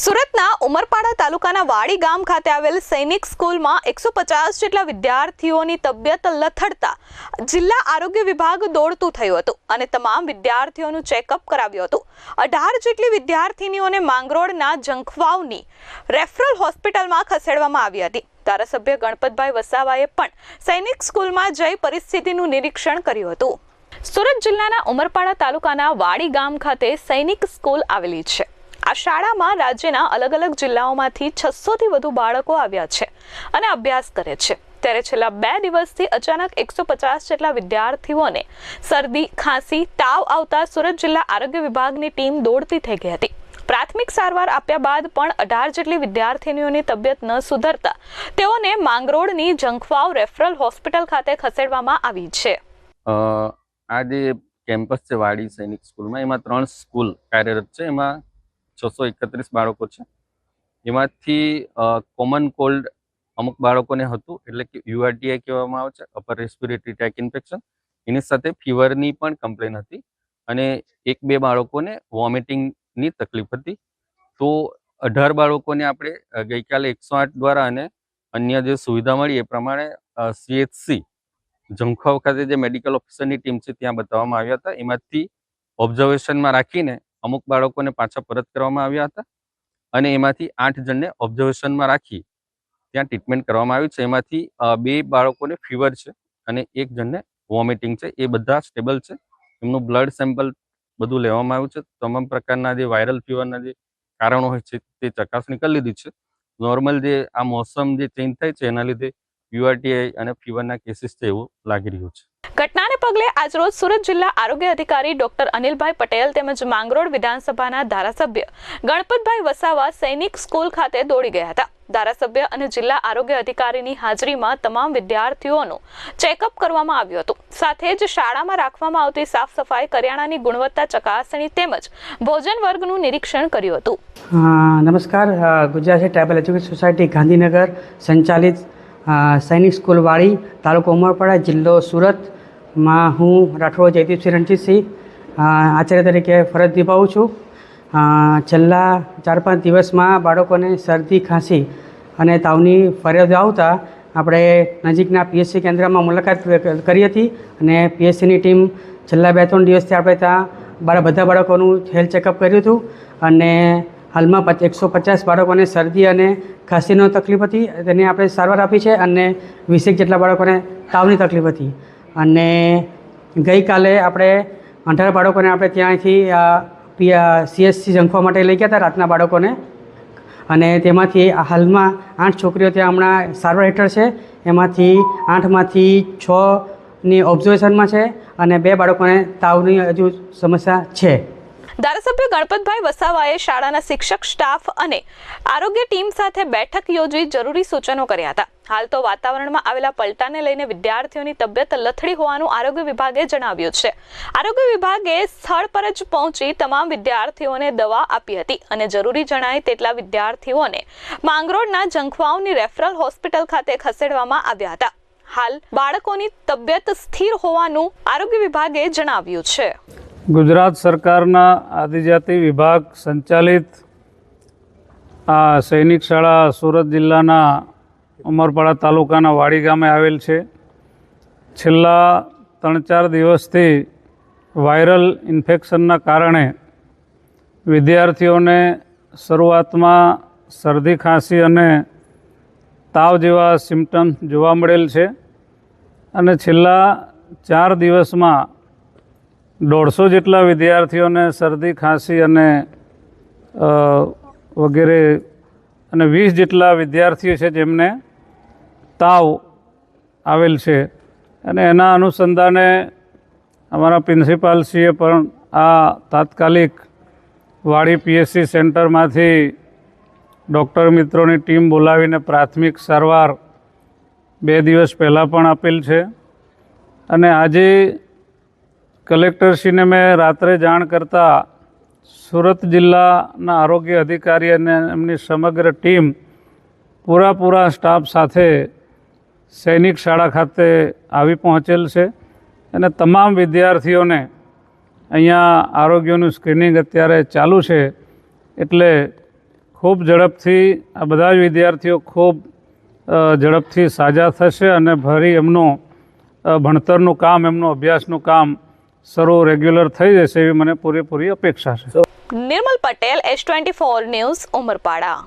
સુરતના ઉમરપાડા તાલુકાના વાડી ગામ ખાતે આવેલ સૈનિક સ્કૂલમાં એકસો પચાસ જેટલા વિદ્યાર્થીઓની તબિયત લથડતા જિલ્લા આરોગ્ય વિભાગ દોડતું થયું હતું અને તમામ વિદ્યાર્થીઓનું ચેકઅપ કરાવ્યું હતું. અઢાર જેટલી વિદ્યાર્થીનીઓને માંગરોળના જંખવાવની રેફરલ હોસ્પિટલમાં ખસેડવામાં આવી હતી. ધારાસભ્ય ગણપતભાઈ વસાવાએ પણ સૈનિક સ્કૂલમાં જઈ પરિસ્થિતિનું નિરીક્ષણ કર્યું હતું. સુરત જિલ્લાના ઉમરપાડા તાલુકાના વાડી ગામ ખાતે સૈનિક સ્કૂલ આવેલી છે. આ શાળામાં રાજ્યના અલગ અલગ જિલ્લાઓમાંથી છસોથી વધુ બાળકો આવ્યા છે અને અભ્યાસ કરે છે. ત્યારે છેલ્લા બે દિવસથી અચાનક એકસો પચાસ જેટલા વિદ્યાર્થીઓને શરદી, ખાંસી, તાવ આવતા સુરત જિલ્લા આરોગ્ય વિભાગની ટીમ દોડતી થઈ ગઈ હતી. પ્રાથમિક સારવાર આપ્યા બાદ પણ અઢાર જેટલી વિદ્યાર્થીનીઓની તબિયત ન સુધરતા તેઓને માંગરોળની જંખવાવ રેફરલ હોસ્પિટલ ખાતે ખસેડવામાં આવી છે. આ જે કેમ્પસ છે વાડી સૈનિક સ્કૂલમાં, એમાં ત્રણ સ્કૂલ કાર્યરત છે. એમાં છસો એકત્રીસ બાળકો છે. એમાંથી કોમન કોલ્ડ અમુક બાળકોને હતું, એટલે કે યુઆરટીઆઈ કહેવામાં આવે છે અપર રેસ્પિરેટરી ટ્રેક ઇન્ફેક્શન એની સાથે ફીવરની પણ કમ્પ્લેન હતી અને એક બે બાળકોને વોમિટિંગની તકલીફ હતી. તો અઢાર બાળકોને આપણે ગઈકાલે એકસો આઠ દ્વારા અને અન્ય જે સુવિધા મળી એ પ્રમાણે સીએચસી જંખવાવ ખાતે જે મેડિકલ ઓફિસરની ટીમ છે, ત્યાં બતાવવામાં આવ્યા હતા. એમાંથી ઓબ્ઝર્વેશનમાં રાખીને અમુક બાળકોને પાછા પરત કરવામાં આવ્યા હતા અને એમાંથી આઠ જણને ઓબ્ઝર્વેશનમાં રાખી ત્યાં ટ્રીટમેન્ટ કરવામાં આવી છે. એમાંથી બે બાળકોને ફીવર છે અને એક જણને વોમિટિંગ છે. એ બધા સ્ટેબલ છે. એમનું બ્લડ સેમ્પલ બધું લેવામાં આવ્યું છે. તમામ પ્રકારના જે વાયરલ ફીવરના જે કારણો હોય છે તે ચકાસણી કરી લીધી છે. નોર્મલ જે આ મોસમ જે ચેન્જ થાય છે એના લીધે યુઆરટીઆઈ અને ફીવરના કેસીસ છે એવું લાગી રહ્યું છે. ઘટનાને પગલે આજરોજ સુરત જિલ્લા આરોગ્ય અધિકારી ડોક્ટર અનિલભાઈ પટેલ તેમજ માંગરોળ વિધાનસભાના ધારાસભ્ય ગણપતભાઈ વસાવા સૈનિક સ્કૂલ ખાતે દોડી ગયા હતા. ધારાસભ્ય અને જિલ્લા આરોગ્ય અધિકારીની હાજરીમાં તમામ વિદ્યાર્થીઓનું ચેકઅપ કરવામાં આવ્યું હતું. સાથે જ શાળામાં રાખવામાં આવતી સાફ સફાઈ, કરિયાણાની ગુણવત્તા ચકાસણી તેમજ ભોજન વર્ગનું નિરીક્ષણ કર્યું હતું. નમસ્કાર. Gujarati tribal education society Gandhinagar સંચાલિત સૈનિક સ્કૂલવાળી તાલુકો ઉમરપાડા જિલ્લો સુરતમાં હું રાઠોડ જયદીપસિંહ રણજીતસિંહ આચાર્ય તરીકે ફરજ નિભાવું છું. છેલ્લા ચાર પાંચ દિવસમાં બાળકોને શરદી, ખાંસી અને તાવની ફરિયાદો આવતા આપણે નજીકના પીએચસી કેન્દ્રમાં મુલાકાત કરી હતી અને પીએચસીની ટીમ છેલ્લા બે ત્રણ દિવસથી આપણે ત્યાં બધા બાળકોનું હેલ્થ ચેકઅપ કર્યું હતું અને હાલમાં એકસો પચાસ બાળકોને શરદી અને ખાંસીનો તકલીફ હતી. તેની આપણે સારવાર આપી છે અને વીસેક જેટલા બાળકોને તાવની તકલીફ હતી. અને ગઈકાલે આપણે અઢાર બાળકોને આપણે ત્યાંથી સીએસસી જંખવા માટે લઈ ગયા હતા રાતના બાળકોને. અને તેમાંથી હાલમાં આઠ છોકરીઓ ત્યાં હમણાં સારવાર હેઠળ છે. એમાંથી આઠમાંથી છની ઓબ્ઝર્વેશનમાં છે અને બે બાળકોને તાવની હજુ સમસ્યા છે. ધારાસભ્ય ગણપતભાઈ વસાવાએ શાળાના શિક્ષક, સ્ટાફ અને આરોગ્ય ટીમ સાથે બેઠક યોજી જરૂરી સૂચનો કર્યા હતા. હાલ તો વાતાવરણમાં આવેલા પલટાને લઈને વિદ્યાર્થીઓની તબિયત લથડી હોવાનું આરોગ્ય વિભાગે જણાવ્યું છે. આરોગ્ય વિભાગે સ્થળ પર જ પહોંચી તમામ વિદ્યાર્થીઓને દવા આપી હતી અને જરૂરી જણાય તેટલા વિદ્યાર્થીઓને માંગરોળના જંખવાઓની રેફરલ હોસ્પિટલ ખાતે ખસેડવામાં આવ્યા હતા. હાલ બાળકોની તબિયત સ્થિર હોવાનું આરોગ્ય વિભાગે જણાવ્યું છે. ગુજરાત સરકારના આદિજાતિ વિભાગ સંચાલિત આ સૈનિક શાળા સુરત જિલ્લાના ઉમરપાડા તાલુકાના વાડી ગામે આવેલ છે. છેલ્લા ત્રણ ચાર દિવસથી વાયરલ ઇન્ફેક્શનના કારણે વિદ્યાર્થીઓને શરૂઆતમાં શરદી, ખાંસી અને તાવ જેવા સિમ્ટમ્સ જોવા મળેલ છે. અને છેલ્લા ચાર દિવસમાં દોઢસો જેટલા વિદ્યાર્થીઓને શરદી, ખાંસી અને વગેરે અને વીસ જેટલા વિદ્યાર્થીઓ છે જેમને તાવ આવેલ છે. અને એના અનુસંધાને અમારા પ્રિન્સિપાલશ્રીએ પણ આ તાત્કાલિક વાડી પીએસસી સેન્ટરમાંથી ડૉક્ટર મિત્રોની ટીમ બોલાવીને પ્રાથમિક સારવાર બે દિવસ પહેલાં પણ આપેલ છે. અને આજે કલેક્ટરશ્રીને મેં રાત્રે જાણ કરતાં સુરત જિલ્લાના આરોગ્ય અધિકારી અને એમની સમગ્ર ટીમ પૂરાપૂરા સ્ટાફ સાથે સૈનિક શાળા ખાતે આવી પહોંચેલ છે અને તમામ વિદ્યાર્થીઓને અહીંયા આરોગ્યનું સ્ક્રીનિંગ અત્યારે ચાલુ છે એટલે ખૂબ ઝડપથી આ બધા જ વિદ્યાર્થીઓ ખૂબ ઝડપથી સાજા થશે અને ફરી એમનું ભણતરનું કામ, એમનું અભ્યાસનું કામ શરૂ રેગ્યુલર થઈ જશે એવી મને પૂરેપૂરી અપેક્ષા છે. Nirmal Patel S twenty four news Umarpada.